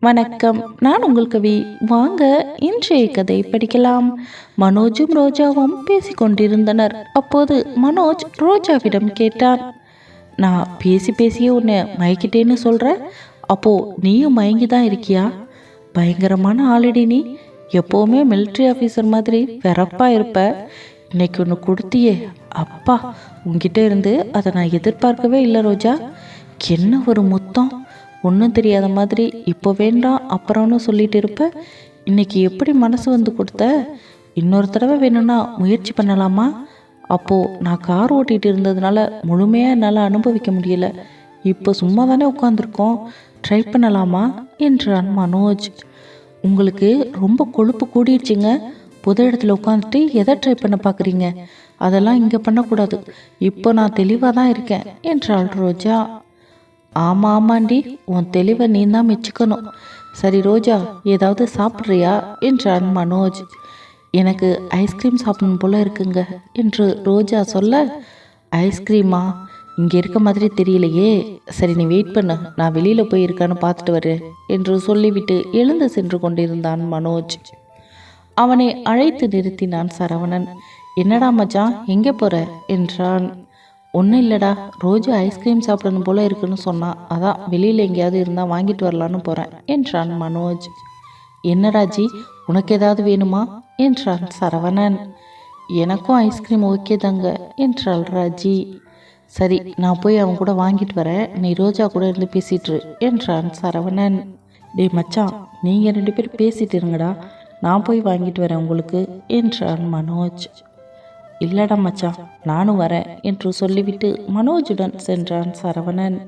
வணக்கம். நான் உங்கள் கவி. வாங்க இன்றைய கதை படிக்கலாம். மனோஜும் ரோஜாவும் பேசிக்கொண்டிருந்தனர் அப்போது மனோஜ் ரோஜாவிடம் கேட்டான் நான் பேசி பேசியே உன்னை மயக்கிட்டேன்னு சொல்கிற அப்போ நீயும் மயங்கி தான் இருக்கியா? பயங்கரமான ஆளடி நீ. எப்போவுமே மிலிட்ரி ஆஃபீஸர் மாதிரி வெறப்பாக இருப்ப. இன்னைக்கு ஒன்று கொடுத்தியே. அப்பா உங்ககிட்ட இருந்து அதை நான் எதிர்பார்க்கவே இல்லை ரோஜா. என்ன ஒரு முத்தம்? ஒன்றும் தெரியாத மாதிரி இப்போ வேண்டாம் அப்புறம்னு சொல்லிட்டு இருப்ப? இன்னைக்கு எப்படி மனசு வந்து கொடுத்த? இன்னொரு தடவை வேணும்னா முயற்சி பண்ணலாமா? அப்போது நான் கார் ஓட்டிகிட்டு இருந்ததுனால முழுமையாக என்னால் அனுபவிக்க முடியல. இப்போ சும்மா தானே உட்காந்துருக்கோம் ட்ரை பண்ணலாமா? என்றான் மனோஜ். உங்களுக்கு ரொம்ப கொழுப்பு கூடிடுச்சுங்க புது இடத்துல உட்காந்துட்டு எதை ட்ரை பண்ண பார்க்குறீங்க அதெல்லாம் இங்கே பண்ணக்கூடாது. இப்போ நான் தெளிவாக தான் இருக்கேன் என்றாள் ரோஜா. ஆமாம் ஆமாண்டி உன் தெளிவை நீ தான் மெச்சுக்கணும். சரி ரோஜா ஏதாவது சாப்பிட்றியா? என்றான் மனோஜ். எனக்கு ஐஸ்கிரீம் சாப்பிடணும் போல இருக்குங்க என்று ரோஜா சொல்ல ஐஸ்கிரீமா இங்கே இருக்க மாதிரி தெரியலையே. சரி நீ வெயிட் பண்ணு. நான் வெளியில் போய் இருக்கான்னு பார்த்துட்டு வரேன் என்று சொல்லிவிட்டு எழுந்து சென்று கொண்டிருந்தான் மனோஜ். அவனை அழைத்து நிறுத்தினான் சரவணன். என்னடா மச்சான் எங்கே போற? என்றான். ஒன்றும் இல்லைடா ரோஜு ஐஸ்கிரீம் சாப்பிடணும் போல இருக்குன்னு சொன்னான் அதான் வெளியில் எங்கேயாவது இருந்தால் வாங்கிட்டு வரலான்னு போகிறேன் என்றான் மனோஜ். என்னடாஜி உனக்கு ஏதாவது வேணுமா? என்றான் சரவணன். எனக்கும் ஐஸ்கிரீம் ஓகே தாங்க என்றாள் ராஜி. சரி நான் போய் அவன் கூட வாங்கிட்டு வரேன் நீ ரோஜா கூட இருந்து பேசிட்டு என்றான் சரவணன். டேய் மச்சான் நீங்கள் ரெண்டு பேரும் பேசிட்டு இருங்கடா நான் போய் வாங்கிட்டு வரேன் உங்களுக்கு என்றான் மனோஜ். இல்லடா மச்சான் நானும் வரேன் என்று சொல்லிவிட்டு மனோஜுடன் சென்றான் சரவணன்.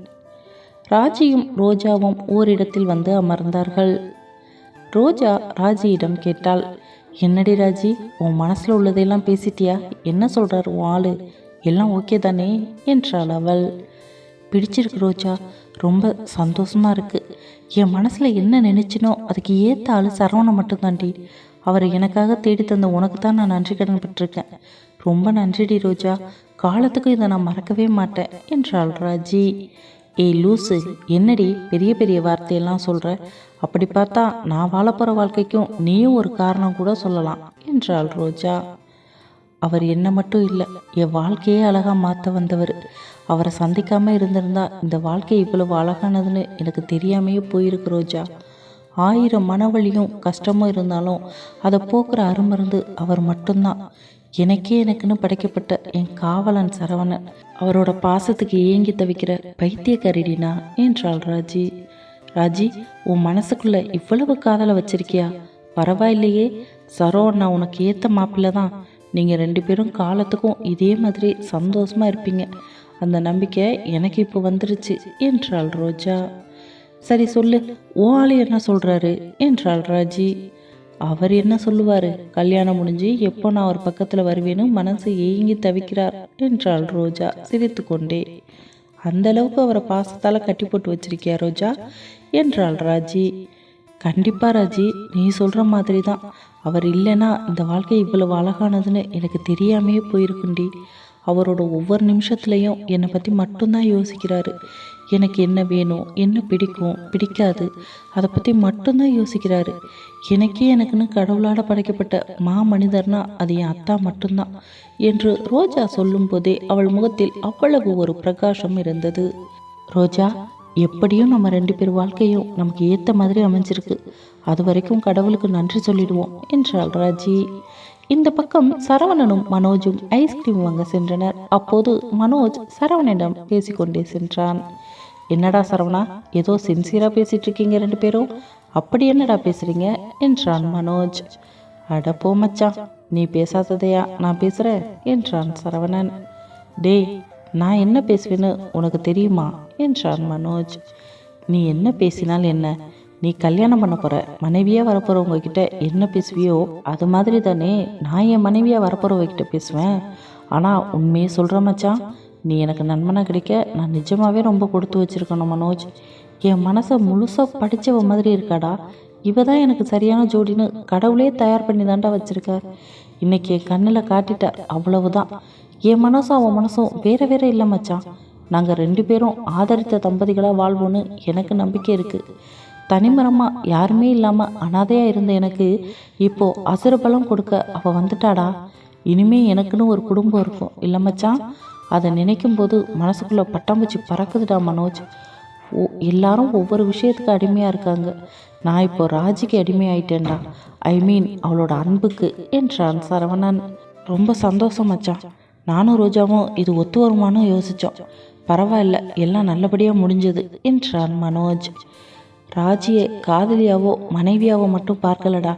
ராஜியும் ரோஜாவும் ஓரிடத்தில் வந்து அமர்ந்தார்கள். ரோஜா ராஜியிடம் கேட்டாள் என்னடி ராஜி உன் மனசில் உள்ளதையெல்லாம் பேசிட்டியா? என்ன சொல்கிறார் உன் ஆளு? எல்லாம் ஓகே தானே? என்றாள் அவள். பிடிச்சிருக்கு ரோஜா ரொம்ப சந்தோஷமாக இருக்குது என் மனசில் என்ன நினச்சினோ அதுக்கு ஏற்ற ஆள் சரவணன் மட்டும்தாண்டி அவரை எனக்காக தேடி தந்த உனக்கு தான் நான் நன்றி கடன் பெற்றிருக்கேன். ரொம்ப நன்றிடி ரோஜா. காலத்துக்கும் இதை நான் மறக்கவே மாட்டேன் என்றாள் ராஜி. ஏய் லூசு என்னடி பெரிய பெரிய வார்த்தையெல்லாம் சொல்கிற அப்படி பார்த்தா நான் வாழப்போகிற வாழ்க்கைக்கும் நீயும் ஒரு காரணம் கூட சொல்லலாம் என்றாள் ரோஜா. அவர் என்ன மட்டும் இல்லை என் வாழ்க்கையே அழகாக மாற்ற வந்தவர். அவரை சந்திக்காமல் இருந்திருந்தா இந்த வாழ்க்கை இவ்வளவு அழகானதுன்னு எனக்கு தெரியாமையே போயிருக்கு ரோஜா. ஆயிரம் மனவழியும் கஷ்டமும் இருந்தாலும் அதை போக்குற அருமருந்து அவர் மட்டும்தான். எனக்கே எனக்குன்னு படைக்கப்பட்ட என் காவலன் சரவணன் அவரோட பாசத்துக்கு ஏங்கி தவிக்கிற பைத்தியக்காரிடினா என்றாள் ராஜி. ராஜி உன் மனசுக்குள்ள இவ்வளவு காதலை வச்சிருக்கியா? பரவாயில்லையே சரவணா உனக்கு ஏற்ற மாப்பிள்ளை தான். நீங்கள் ரெண்டு பேரும் காலத்துக்கும் இதே மாதிரி சந்தோஷமாக இருப்பீங்க. அந்த நம்பிக்கை எனக்கு இப்போ வந்துருச்சு என்றாள் ரோஜா. சரி சொல்லு ஓ ஆளு என்ன சொல்கிறாரு என்றாள் ராஜி. அவர் என்ன சொல்லுவார்? கல்யாணம் முடிஞ்சு எப்போ நான் அவர் பக்கத்தில் வருவேன்னு மனசு ஏங்கி தவிக்கிறார் என்றாள் ரோஜா சிரித்து கொண்டே அந்த அளவுக்கு அவரை பாசத்தால் கட்டி போட்டு வச்சிருக்கியா ரோஜா? என்றாள் ராஜி. கண்டிப்பாக ராஜி நீ சொல்கிற மாதிரி தான் அவர் இல்லைன்னா இந்த வாழ்க்கை இவ்வளவு அழகானதுன்னு எனக்கு தெரியாமையே போயிருக்குண்டி. அவரோட ஒவ்வொரு நிமிஷத்துலையும் என்னை பற்றி மட்டும்தான் யோசிக்கிறாரு. எனக்கு என்ன வேணும் என்ன பிடிக்கும் பிடிக்காது அதை பற்றி மட்டும்தான் யோசிக்கிறாரு. எனக்கே எனக்குன்னு கடவுளால் படைக்கப்பட்ட மா மனிதர்னா அது என் அத்தா மட்டும்தான் என்று ரோஜா சொல்லும்போதே அவள் முகத்தில் அவ்வளவு ஒரு பிரகாசம் இருந்தது. ரோஜா எப்படியும் நம்ம ரெண்டு பேர் வாழ்க்கையும் நமக்கு ஏற்ற மாதிரி அமைஞ்சிருக்கு. அது வரைக்கும் கடவுளுக்கு நன்றி சொல்லிடுவோம் என்றாள் ராஜி. இந்த பக்கம் சரவணனும் மனோஜும் ஐஸ்கிரீம் வாங்க சென்றனர். அப்போது மனோஜ் சரவணனிடம் பேசிக்கொண்டே சென்றான். என்னடா சரவணா ஏதோ சின்சியராக பேசிகிட்டு இருக்கீங்க ரெண்டு பேரும்? அப்படி என்னடா பேசுகிறீங்க என்றான் மனோஜ். அட போ மச்சான் நீ பேசாததையா நான் பேசுகிறேன் என்றான் சரவணன். டேய் நான் என்ன பேசுவேன்னு உனக்கு தெரியுமா? என்றான் மனோஜ். நீ என்ன பேசினால் என்ன? நீ கல்யாணம் பண்ண போகிற மனைவியாக வரப்போகிறவங்க கிட்ட என்ன பேசுவியோ அது மாதிரி தானே நான் என் மனைவியாக வரப்போகிறவங்க கிட்ட பேசுவேன். ஆனால் உண்மையை சொல்கிற மச்சான் நீ எனக்கு நண்பனாக கிடைக்க நான் நிஜமாகவே ரொம்ப கொடுத்து வச்சிருக்கணும் மனோஜ். என் மனசை முழுசாக படித்தவ மாதிரி இருக்காடா. இவ தான் எனக்கு சரியான ஜோடின்னு கடவுளே தயார் பண்ணி தாண்டா வச்சுருக்க. இன்றைக்கி என் கண்ணில் காட்டிட்ட அவ்வளவுதான். என் மனசும் அவன் மனசும் வேற வேற இல்லை மச்சான். நாங்கள் ரெண்டு பேரும் ஆதரித்த தம்பதிகளாக வாழ்வோன்னு எனக்கு நம்பிக்கை இருக்குது தனிமரமாக யாருமே இல்லாமல் அனாதையாக இருந்த எனக்கு இப்போது அசுரபலம் கொடுக்க அவள் வந்துட்டாடா. இனிமே எனக்குன்னு ஒரு குடும்பம் இருக்கும். இல்லை மச்சான்? அதை நினைக்கும் போது மனசுக்குள்ளே பட்டாம்பூச்சி பறக்குதுடா மனோஜ். ஓ எல்லாரும் ஒவ்வொரு விஷயத்துக்கு அடிமையாக இருக்காங்க. நான் இப்போ ராஜிக்கு அடிமையாயிட்டேன்டா. ஐ மீன் அவளோட அன்புக்கு என்றான் சரவணன். ரொம்ப சந்தோஷம் மச்சான். நானும் ரோஜாவும் இது ஒத்து வருமானும் யோசித்தோம் பரவாயில்ல எல்லாம் நல்லபடியாக முடிஞ்சது என்றான் மனோஜ். ராஜியை காதலியாவோ மனைவியாவோ மட்டும் பார்க்கலடா.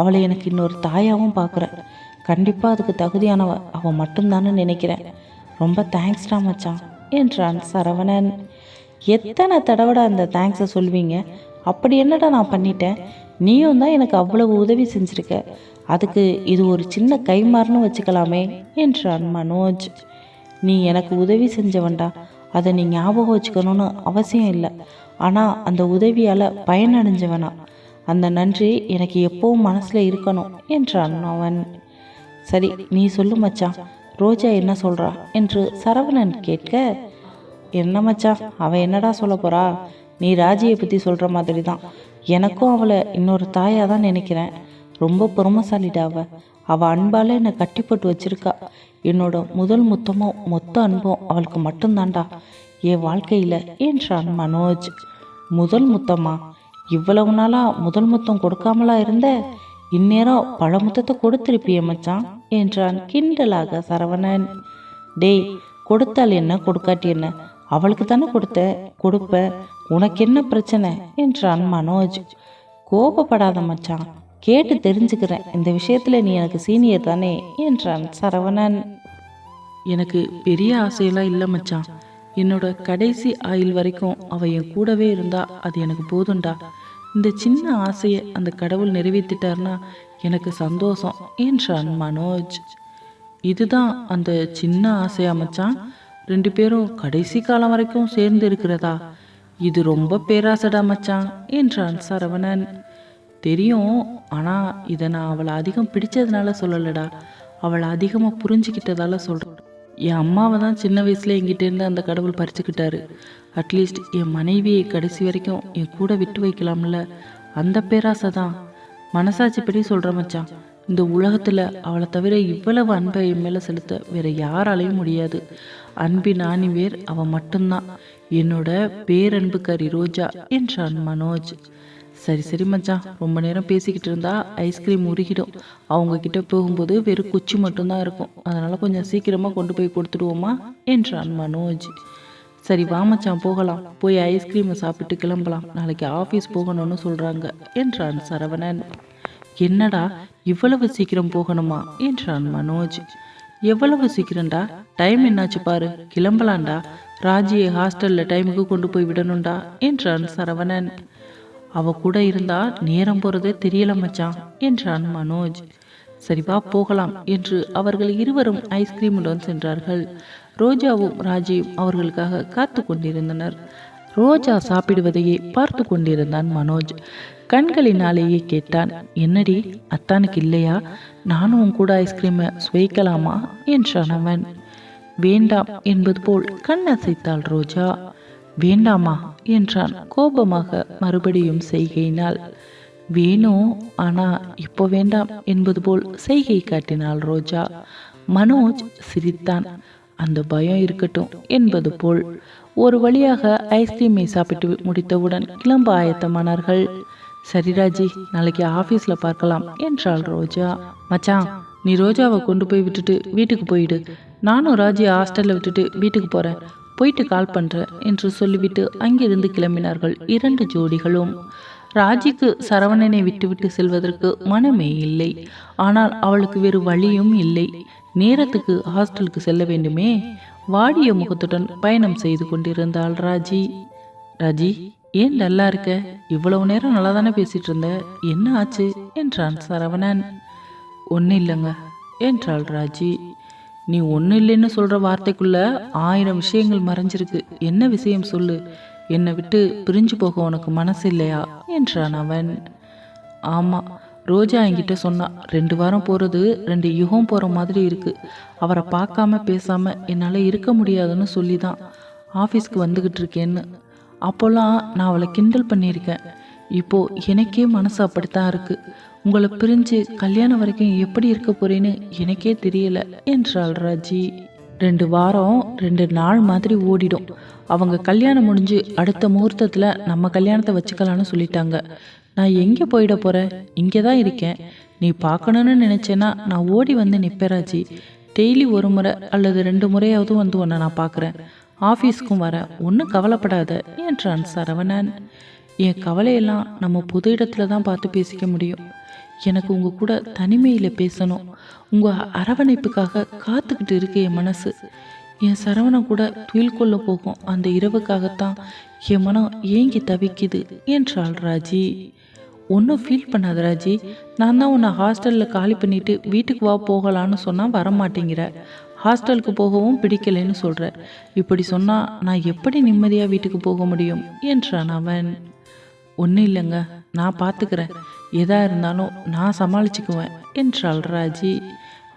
அவளை எனக்கு இன்னொரு தாயாவும் பார்க்குறேன். கண்டிப்பாக அதுக்கு தகுதியானவ அவள் மட்டும்தான்னு நினைக்கிறேன். ரொம்ப தேங்க்ஸ்டா மச்சான் என்றான் சரவணன். எத்தனை தடவைடா அந்த தேங்க்ஸை சொல்வீங்க? அப்படி என்னடா நான் பண்ணிட்டேன்? நீயும் தான் எனக்கு அவ்வளவு உதவி செஞ்சுருக்க. அதுக்கு இது ஒரு சின்ன கைமாறுன்னு வச்சுக்கலாமே என்றான் மனோஜ். நீ எனக்கு உதவி செஞ்சவன்டா. அதை நீ ஞாபகம் வச்சுக்கணும்னு அவசியம் இல்லை. ஆனால் அந்த உதவியால் பயனடைஞ்சவனா. அந்த நன்றி எனக்கு எப்போவும் மனசில் இருக்கணும் என்றான் அவன். சரி நீ சொல்லு மச்சான். ரோஜா என்ன சொல்றா என்று சரவணன் கேட்க என்ன மச்சான் அவன் என்னடா சொல்ல போறா? நீ ராஜியை பற்றி சொல்கிற மாதிரி தான் எனக்கும் அவளை இன்னொரு தாயாக தான் நினைக்கிறேன். ரொம்ப பொறுமைசாலிடா அவ. அவள் அன்பால் என்னை கட்டி போட்டு வச்சிருக்கா. என்னோட முதல் முத்தமும் மொத்த அன்பும் அவளுக்கு மட்டும்தான்டா. என் வாழ்க்கையில் என்றான் மனோஜ். முதல் முத்தமா? இவ்வளவு நாளா முதல் முத்தம் கொடுக்காமலா இருந்த? இந்நேரம் பல முத்தத்தை மச்சான். என்றான் கிண்டலாக சரவணன். டேய் கொடுத்தால் என்ன கொடுக்காட்டி என்ன அவளுக்கு தானே கொடுத்த? கொடுப்ப? உனக்கு என்ன பிரச்சனை? என்றான் மனோஜ். கோபப்படாத மச்சான். கேட்டு தெரிஞ்சுக்கிறேன். இந்த விஷயத்துல நீ எனக்கு சீனியர் தானே? என்றான் சரவணன். எனக்கு பெரிய ஆசையெல்லாம் இல்லை மச்சான். என்னோட கடைசி ஆயில் வரைக்கும் அவள் என் கூடவே இருந்தா அது எனக்கு போதும்டா. இந்த சின்ன ஆசையை அந்த கடவுள் நிறைவேற்றிட்டார்னா எனக்கு சந்தோஷம். என்றான் மனோஜ். இதுதான் அந்த சின்ன ஆசை அமைச்சான் ரெண்டு பேரும் கடைசி காலம் வரைக்கும் சேர்ந்து இருக்கிறதா? இது ரொம்ப பேராசடா மச்சான் என்றான் சரவணன். தெரியும் ஆனா இதை நான் அவளை அதிகம் பிடிச்சதுனால சொல்லலடா. அவளை அதிகமாக புரிஞ்சுக்கிட்டதால சொல்கிறேன் என் அம்மாவை தான் சின்ன வயசுல என்கிட்டேருந்து அந்த கடவுள் பறிச்சுக்கிட்டாரு. அட்லீஸ்ட் என் மனைவியை கடைசி வரைக்கும் என் கூட விட்டு வைக்கலாம்ல. அந்த பேராசை தான். மனசாட்சிப்படி சொல்கிற மச்சான். இந்த உலகத்தில் அவளை தவிர இவ்வளவு அன்பை மேலே செலுத்த வேற யாராலையும் முடியாது. அன்பின் ஆணிவேர் அவன் மட்டும்தான். என்னோட பேரன்புக்காரி ரோஜா என்றான் மனோஜ். சரி சரி மச்சான். ரொம்ப நேரம் பேசிக்கிட்டு இருந்தா ஐஸ்கிரீம் உருகிடும். அவங்க கிட்ட போகும்போது வெறும் குச்சி மட்டும்தான் இருக்கும். அதனால கொஞ்சம் சீக்கிரமா கொண்டு போய் கொடுத்துடுவோமா? என்றான் மனோஜ். சரி வா மச்சான் போகலாம். போய் ஐஸ்கிரீமை சாப்பிட்டு கிளம்பலாம். நாளைக்கு ஆஃபீஸ் போகணும்னு சொல்கிறாங்க என்றான் சரவணன். என்னடா இவ்வளவு சீக்கிரம் போகணுமா என்றான் மனோஜ். எவ்வளவு சீக்கிரம்டா? டைம் என்னாச்சு பாரு கிளம்பலாண்டா ராஜியை ஹாஸ்டல்ல டைமுக்கு கொண்டு போய் விடணும்டா என்றான் சரவணன். அவ கூட இருந்தா நேரம் போறதே தெரியல மச்சான் என்றான் மனோஜ். சரி வா போகலாம் என்று அவர்கள் இருவரும் ஐஸ்கிரீமுடன் சென்றார்கள். ரோஜாவும் ராஜியும் அவர்களுக்காக காத்து கொண்டிருந்தனர். ரோஜா சாப்பிடுவதையே பார்த்து கொண்டிருந்தான் மனோஜ். கண்களினாலேயே கேட்டான் என்னடி அத்தானுக்கு இல்லையா? நானும் உன் கூட ஐஸ்கிரீமை சுவைக்கலாமா? என்றான் அவன். வேண்டாம் என்பது போல் கண்ணசைத்தாள் ரோஜா. வேண்டாமா? என்றான். கோபமாக மறுபடியும் செய்கையினால் வேணும் ஆனா இப்போ வேண்டாம் என்பது போல் செய்கை காட்டினாள் ரோஜா. மனோஜ் சிரித்தான். அந்த பயம் இருக்கட்டும் என்பது போல். ஒரு வழியாக ஐஸ்கிரீமை சாப்பிட்டு முடித்தவுடன் கிளம்ப ஆயத்தமானார்கள். சரி ராஜி நாளைக்கு ஆஃபீஸில் பார்க்கலாம் என்றாள் ரோஜா. மச்சான் நீ ரோஜாவை கொண்டு போய் விட்டுட்டு வீட்டுக்கு போயிடு. நானும் ராஜியை ஹாஸ்டலில் விட்டுட்டு வீட்டுக்கு போகிறேன் போயிட்டு கால் பண்ணுறேன் என்று சொல்லிவிட்டு அங்கிருந்து கிளம்பினார்கள் இரண்டு ஜோடிகளும். ராஜிக்கு சரவணனை விட்டுவிட்டு செல்வதற்கு மனமே இல்லை. ஆனால் அவளுக்கு வேறு வழியும் இல்லை. நேரத்துக்கு ஹாஸ்டலுக்கு செல்ல வேண்டுமே? வாடிய முகத்துடன் பயணம் செய்து கொண்டிருந்தாள் ராஜி. ராஜி ஏன் நல்லா இருக்க? இவ்வளவு நேரம் நல்லா தானே பேசிட்டு இருந்த? என்ன ஆச்சு? என்றான் சரவணன். ஒன்றும் இல்லைங்க என்றாள் ராஜி. நீ ஒன்றும் இல்லைன்னு சொல்கிற வார்த்தைக்குள்ள ஆயிரம் விஷயங்கள் மறைஞ்சிருக்கு. என்ன விஷயம் சொல்லு? என்னை விட்டு பிரிஞ்சு போக உனக்கு மனசு இல்லையா? என்றான் அவன். ஆமாம் ரோஜா என்கிட்ட சொன்னா ரெண்டு வாரம் போகிறது ரெண்டு யுகம் போகிற மாதிரி இருக்கு. அவரை பார்க்காம பேசாம என்னால் இருக்க முடியாதுன்னு சொல்லி தான் ஆஃபீஸ்க்கு வந்துக்கிட்டு இருக்கேன்னு. அப்போல்லாம் நான் அவளை கிண்டல் பண்ணியிருக்கேன். இப்போ எனக்கே மனசு அப்படித்தான் இருக்கு. உங்களை பிரிஞ்சு கல்யாணம் வரைக்கும் எப்படி இருக்க போறேன்னு எனக்கே தெரியல என்றாள் ராஜி. ரெண்டு வாரம் ரெண்டு நாள் மாதிரி ஓடிடும். அவங்க கல்யாணம் முடிஞ்சு அடுத்த முகூர்த்தத்தில் நம்ம கல்யாணத்தை வச்சுக்கலான்னு சொல்லிட்டாங்க. நான் எங்கே போயிட போகிறேன் இங்கே தான் இருக்கேன். நீ பார்க்கணுன்னு நினச்சேன்னா நான் ஓடி வந்து நிற்பேன் ராஜி. டெய்லி ஒரு முறை அல்லது ரெண்டு முறையாவது வந்து உன்னை நான் பார்க்குறேன். ஆஃபீஸ்க்கும் வரேன் ஒன்றும் கவலைப்படாத. என்றான் சரவணன் என் கவலையெல்லாம் நம்ம பொது இடத்துல தான் பார்த்து பேசிக்க முடியும். எனக்கு உங்கள் கூட தனிமையில் பேசணும். உங்கள் அரவணைப்புக்காக காத்துக்கிட்டு இருக்கு என் மனசு. என் சரவணன் கூட துயில் கொள்ள போகும். அந்த இரவுக்காகத்தான் என் மனம் ஏங்கி தவிக்குது. என்றாள் ராஜி ஒன்றும் ஃபீல் பண்ணாத ராஜி. நான் தான் உன்னை ஹாஸ்டலில் காலி பண்ணிட்டு வீட்டுக்கு வா போகலான்னு சொன்னால் வரமாட்டேங்கிற. ஹாஸ்டலுக்கு போகவும் பிடிக்கலைன்னு சொல்கிற இப்படி சொன்னால் நான் எப்படி நிம்மதியாக வீட்டுக்கு போக முடியும்? என்றான் அவன். ஒன்றும் இல்லைங்க. நான் பார்த்துக்கிறேன் எதா இருந்தாலும் நான் சமாளிச்சுக்குவேன் என்றாள் ராஜி.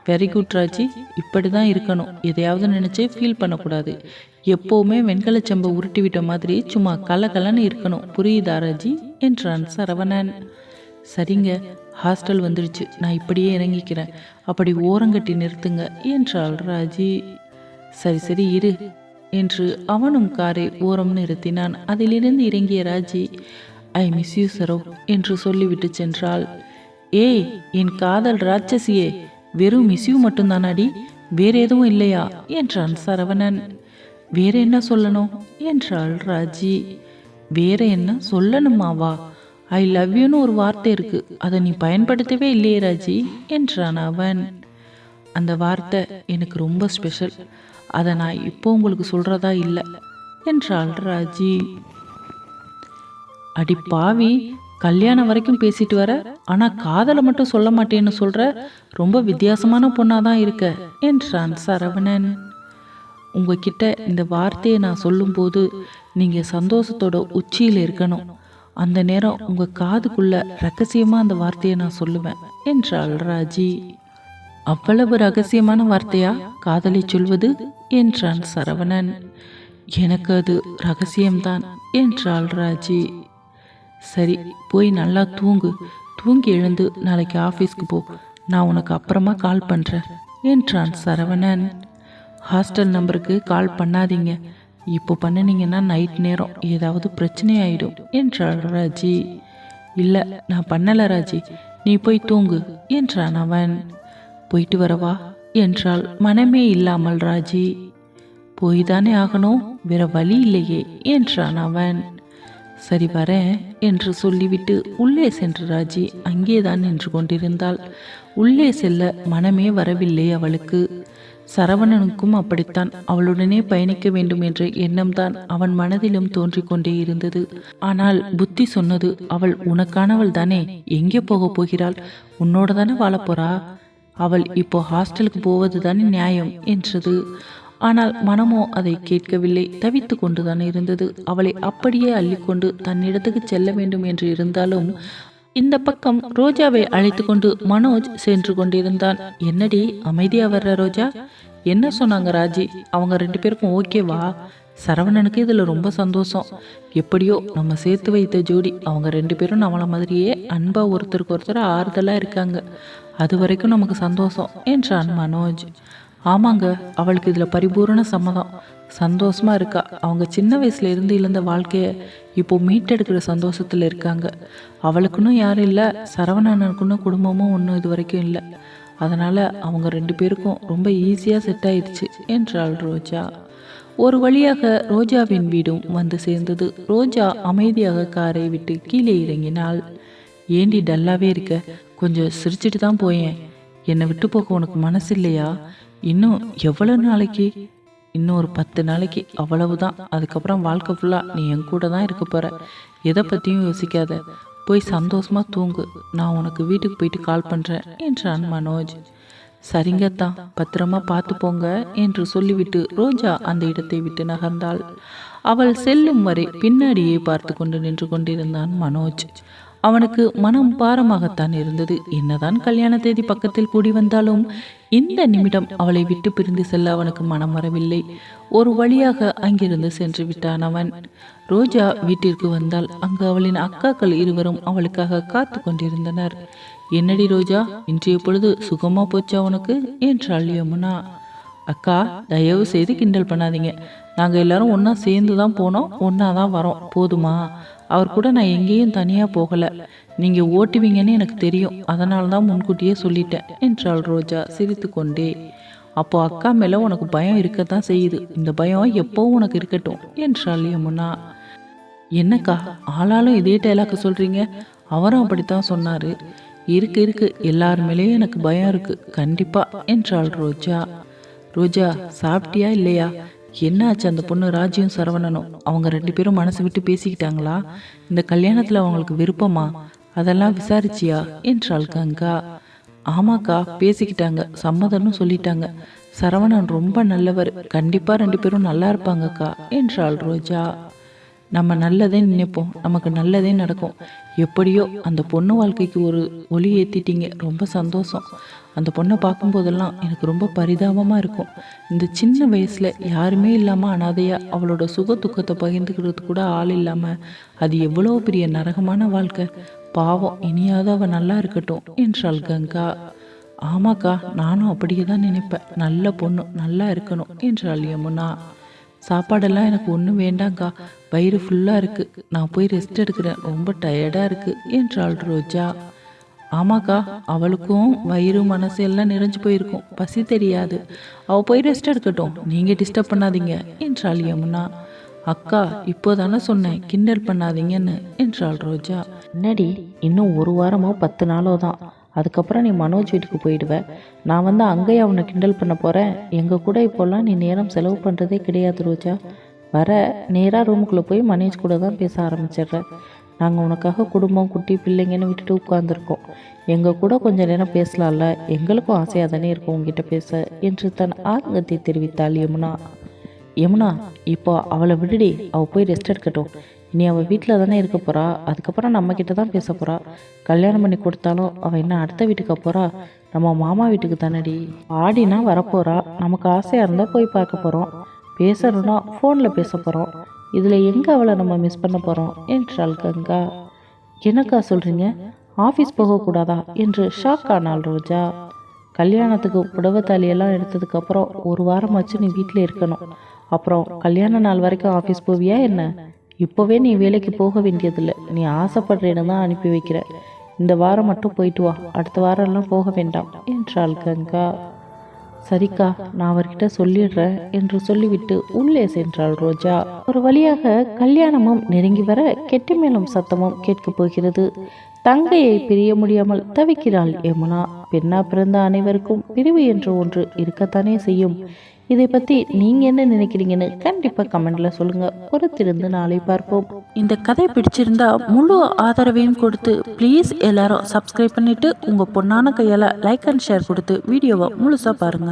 Very good Raji. இப்படி தான் இருக்கணும். எதையாவது நினச்சி ஃபீல் பண்ணக்கூடாது. எப்போவுமே வெண்கலச் செம்பை உருட்டி விட்ட மாதிரி சும்மா கலகலன்னு இருக்கணும். புரியுதா ராஜி? என்றான் சரவணன். சரிங்க ஹாஸ்டல் வந்துடுச்சு நான் இப்படியே இறங்கிக்கிறேன். அப்படி ஓரங்கட்டி நிறுத்துங்க என்றாள் ராஜி. சரி சரி இரு என்று அவனும் காரை ஓரம் நிறுத்தினான். அதிலிருந்து இறங்கிய Raji I miss you Saro என்று சொல்லிவிட்டு சென்றாள். ஏய் என் காதல் ராட்சசியே வெறும் மிஸ்யூ மட்டும்தானாடி? வேற எதுவும் இல்லையா? என்றான் சரவணன். வேற என்ன சொல்லணும்? என்றாள் ராஜி. வேற என்ன சொல்லணுமாவா? ஐ லவ் யூன்னு ஒரு வார்த்தை இருக்கு. அதை நீ பயன்படுத்தவே இல்லையே ராஜி என்றான் அவன். அந்த வார்த்தை எனக்கு ரொம்ப ஸ்பெஷல் அதை நான் இப்போ உங்களுக்கு சொல்கிறதா இல்லை என்றாள் ராஜி. அடி பாவி கல்யாணம் வரைக்கும் பேசிட்டு வர ஆனால் காதலை மட்டும் சொல்ல மாட்டேன்னு சொல்கிற ரொம்ப வித்தியாசமான பொண்ணாக தான் இருக்க என்றான் சரவணன். உங்ககிட்ட இந்த வார்த்தையை நான் சொல்லும்போது நீங்கள் சந்தோஷத்தோட உச்சியில் இருக்கணும். அந்த நேரம் உங்கள் காதுக்குள்ள ரகசியமாக அந்த வார்த்தையை நான் சொல்லுவேன். என்றாள் ராஜி. அவ்வளவு ரகசியமான வார்த்தையா? காதலை சொல்வது? என்றான் சரவணன். எனக்கு அது ரகசியம்தான் என்றாள் ராஜி. சரி போய் நல்லா தூங்கு. தூங்கி எழுந்து நாளைக்கு ஆஃபீஸ்க்கு போ. நான் உனக்கு அப்புறமா கால் பண்ணுறேன் என்றான் சரவணன். ஹாஸ்டல் நம்பருக்கு கால் பண்ணாதீங்க. இப்போ பண்ணினீங்கன்னா நைட் நேரம் ஏதாவது பிரச்சனை ஆயிடும் என்றாள் ராஜி. இல்லை நான் பண்ணல ராஜி. நீ போய் தூங்கு என்றான் அவன். போயிட்டு வரவா? என்றாள் மனமே இல்லாமல் ராஜி. போய் தானே ஆகணும் வேற வழி இல்லையே என்றான் அவன். சரி வரேன் என்று சொல்லிவிட்டு உள்ளே சென்று ராஜி அங்கேதான் நின்று கொண்டிருந்தாள். உள்ளே செல்ல மனமே வரவில்லை அவளுக்கு. சரவணனுக்கும் அப்படித்தான். அவளுடனே பயணிக்க வேண்டும் என்ற எண்ணம்தான் அவன் மனதிலும் தோன்றிக் கொண்டே இருந்தது. ஆனால் புத்தி சொன்னது அவள் உனக்கானவள் தானே? எங்கே போக போகிறாள்? உன்னோட தானே வாழப்போறா அவள் இப்போ ஹாஸ்டலுக்கு போவது தானே நியாயம்? என்றது. ஆனால் மனமோ அதை கேட்கவில்லை. தவித்து கொண்டுதான் இருந்தது. அவளை அப்படியே அள்ளிக்கொண்டு தன்னிடத்துக்கு செல்ல வேண்டும் என்று இருந்தாலும் இந்த பக்கம் ரோஜாவை அழைத்து கொண்டு மனோஜ் சென்று கொண்டிருந்தான். என்னடி அமைதியா வர்ற ரோஜா? என்ன சொன்னாங்க ராஜி? அவங்க ரெண்டு பேருக்கும் ஓகேவா சரவணனுக்கு இதில் ரொம்ப சந்தோஷம். எப்படியோ நம்ம சேர்த்து வைத்த ஜோடி அவங்க ரெண்டு பேரும் நம்மள மாதிரியே அன்பா ஒருத்தருக்கு ஒருத்தர் ஆறுதலாக இருக்காங்க. அது வரைக்கும் நமக்கு சந்தோஷம் என்றான் மனோஜ். ஆமாங்க அவளுக்கு இதில் பரிபூரண சம்மதம். சந்தோஷமாக இருக்கா. அவங்க சின்ன வயசுல இருந்து இழந்த வாழ்க்கையை இப்போ மீட்டெடுக்கிற சந்தோஷத்தில் இருக்காங்க. அவளுக்குன்னு யாரும் இல்லை சரவணனுக்குன்னு குடும்பமும் ஒன்றும் இது வரைக்கும் இல்லை. அதனால் அவங்க ரெண்டு பேருக்கும் ரொம்ப ஈஸியாக செட் ஆயிடுச்சு என்றாள் ரோஜா. ஒரு வழியாக ரோஜாவின் வீடும் வந்து சேர்ந்தது. ரோஜா அமைதியாக காரை விட்டு கீழே இறங்கினாள். ஏண்டி டல்லாவே இருக்க? கொஞ்சம் சிரிச்சிட்டு தான் போயேன். என்னை விட்டு போக உனக்கு மனசு இல்லையா இன்னும் எவ்வளவு நாளைக்கு? இன்னும் ஒரு பத்து நாளைக்கு அவ்வளவுதான். அதுக்கப்புறம் வாழ்க்கை ஃபுல்லாக நீ என் கூட தான் இருக்க போற. எதை பற்றியும் யோசிக்காத. போய் சந்தோஷமா தூங்கு. நான் உனக்கு வீட்டுக்கு போயிட்டு கால் பண்ணுறேன் என்றான் மனோஜ். சரிங்க தான் பத்திரமா பார்த்து போங்க என்று சொல்லிவிட்டு ரோஜா அந்த இடத்தை விட்டு நகர்ந்தாள். அவள் செல்லும் வரை பின்னாடியே பார்த்து கொண்டு நின்று கொண்டிருந்தான் மனோஜ். அவனுக்கு மனம் பாரமாகத்தான் இருந்தது. என்னதான் கல்யாண தேதி பக்கத்தில் கூடி வந்தாலும் இந்த நிமிடம் அவளை விட்டு பிரிந்து செல்ல அவனுக்கு மனம் வரவில்லை. ஒரு வழியாக அங்கிருந்து சென்று விட்டான் அவன். ரோஜா வீட்டிற்கு வந்தால் அங்கு அவளின் அக்காக்கள் இருவரும் அவளுக்காக காத்து கொண்டிருந்தனர். என்னடி ரோஜா இன்றைய பொழுது சுகமா போச்சு அவனுக்கு என்றாள் யமுனா. அக்கா தயவு செய்து கிண்டல் பண்ணாதீங்க. நாங்கள் எல்லாரும் ஒன்றா சேர்ந்து தான் போனோம் ஒன்றா தான் வரோம். போதுமா? அவர் கூட நான் எங்கேயும் தனியாக போகலை. நீங்கள் ஓட்டுவீங்கன்னு எனக்கு தெரியும். அதனால தான் முன்கூட்டியே சொல்லிட்டேன் என்றாள் ரோஜா சிரித்து கொண்டே அப்போ அக்கா மேலே உனக்கு பயம் இருக்கத்தான் செய்யுது. இந்த பயம் எப்போவும் உனக்கு இருக்கட்டும் என்றாள் யமுனா. என்னக்கா ஆளாலும் இதே டைலாக்கு சொல்கிறீங்க அவரும் அப்படித்தான் சொன்னார். இருக்கு இருக்கு. எல்லார் மேலேயும் எனக்கு பயம் இருக்கு. கண்டிப்பா என்றாள் ரோஜா. ரோஜா சாப்பிட்டியா இல்லையா? என்னாச்சு அந்த பொண்ணு ராஜியும் சரவணனும்? அவங்க ரெண்டு பேரும் மனசு விட்டு பேசிக்கிட்டாங்களா? இந்த கல்யாணத்தில் அவங்களுக்கு விருப்பமா? அதெல்லாம் விசாரிச்சியா? என்றாள் கங்கா. ஆமாக்கா பேசிக்கிட்டாங்க. சம்மதம்னு சொல்லிட்டாங்க. சரவணன் ரொம்ப நல்லவர். கண்டிப்பாக ரெண்டு பேரும் நல்லா இருப்பாங்கக்கா என்றாள் ரோஜா. நம்ம நல்லதே நினைப்போம். நமக்கு நல்லதே நடக்கும். எப்படியோ அந்த பொண்ணு வாழ்க்கைக்கு ஒரு ஒளி ஏற்றிட்டீங்க ரொம்ப சந்தோஷம். அந்த பொண்ணை பார்க்கும்போதெல்லாம் எனக்கு ரொம்ப பரிதாபமாக இருக்கும். இந்த சின்ன வயசில் யாருமே இல்லாமல் அனாதையாக அவளோட சுக துக்கத்தை பகிர்ந்துக்கிறது கூட ஆள் இல்லாமல் அது எவ்வளோ பெரிய நரகமான வாழ்க்கை. பாவம் இனியாவது அவள் நல்லா இருக்கட்டும் என்றாள் கங்கா. ஆமாக்கா நானும் அப்படியே தான் நினைப்பேன். நல்ல பொண்ணு நல்லா இருக்கணும் என்றாள் யமுனா. சாப்பாடெல்லாம் எனக்கு ஒன்றும் வேண்டாங்க்கா வயிறு ஃபுல்லாக இருக்குது நான் போய் ரெஸ்ட் எடுக்கிறேன். ரொம்ப டயர்டாக இருக்குது என்றாள் ரோஜா. ஆமாக்கா அவளுக்கும் வயிறு மனசு எல்லாம் நிறைஞ்சு போயிருக்கும். பசி தெரியாது. அவள் போய் ரெஸ்ட் எடுக்கட்டும். நீங்கள் டிஸ்டர்ப் பண்ணாதீங்க என்றாள் யமுனா. அக்கா இப்போ தானே சொன்னேன் கிண்டல் பண்ணாதீங்கன்னு என்றாள் ரோஜா. என்னடி இன்னும் ஒரு வாரமோ பத்து நாளோ தான். அதுக்கப்புறம் நீ மனோஜ் வீட்டுக்கு போயிடுவ. நான் வந்து அங்கேயே அவனை கிண்டல் பண்ண போகிறேன் எங்கள் கூட இப்போல்லாம் நீ நேரம் செலவு பண்ணுறதே கிடையாது ரோஜா. வர நேராக ரூமுக்குள்ளே போய் மனோஜ் கூட தான் பேச ஆரம்பிச்சிடுறேன் நாங்கள் உனக்காக குடும்பம் குட்டி பிள்ளைங்கன்னு விட்டுட்டு உட்காந்துருக்கோம் எங்கள் கூட கொஞ்ச நேரம் பேசலாம்ல? எங்களுக்கும் ஆசையாக தானே இருக்கும் உங்ககிட்ட பேச? என்று தன் ஆர்வத்தை தெரிவித்தாள் யமுனா. யமுனா இப்போ அவளை விடுடி. அவள் போய் ரெஸ்ட் எடுக்கட்டும். நீ அவள் வீட்டில் தானே இருக்க போகிறா அதுக்கப்புறம் நம்மக்கிட்ட தான் பேச போகிறா கல்யாணம் பண்ணி கொடுத்தாலும் அவள் என்ன அடுத்த வீட்டுக்கு போகிறா நம்ம மாமா வீட்டுக்கு தானடி. ஆடினா வரப்போகிறா நமக்கு ஆசையாக இருந்தால் போய் பார்க்க போகிறோம் பேசணும்னா ஃபோனில் பேச போகிறோம் இதில் எங்கே அவளை நம்ம மிஸ் பண்ண போகிறோம் என்றாள் கங்கா. என்னக்கா சொல்கிறீங்க ஆஃபீஸ் போகக்கூடாதா என்று ஷாக் ஆனாள் ரோஜா. கல்யாணத்துக்கு புடவை தாலியெல்லாம் எடுத்ததுக்கப்புறம் ஒரு வாரமாச்சு நீ வீட்டில் இருக்கணும். அப்புறம் கல்யாண நாள் வரைக்கும் ஆஃபீஸ் போவியா என்ன? இப்போவே நீ வேலைக்கு போக வேண்டியதில்லை. நீ ஆசைப்படுற இடம் தான் அனுப்பி வைக்கிற. இந்த வாரம் மட்டும் போயிட்டு வா. அடுத்த வாரம்லாம் போக வேண்டாம் என்றாள் கங்கா. சரிக்கா நான் அவர்கிட்ட சொல்லிடுறேன் என்று சொல்லிவிட்டு உள்ளே சென்றாள் ரோஜா. ஒரு வழியாக கல்யாணமும் நெருங்கி வர கெட்டி மேலும் சத்தமும் கேட்கப் போகிறது. தங்கையை பிரிய முடியாமல் தவிக்கிறாள் யமுனா. பெண்ணா பிறந்த அனைவருக்கும் பிரிவு என்று ஒன்று இருக்கத்தானே செய்யும். இதை பத்தி நீங்க என்ன நினைக்கிறீங்கன்னு கண்டிப்பா கமெண்ட்ல சொல்லுங்க. பொறுத்திருந்து நாளை பார்ப்போம். இந்த கதை பிடிச்சிருந்தா முழு ஆதரவையும் கொடுத்து ப்ளீஸ் எல்லாரும் சப்ஸ்கிரைப் பண்ணிட்டு உங்க பொண்ணான கையால லைக் அண்ட் ஷேர் கொடுத்து வீடியோவை முழுசா பாருங்க.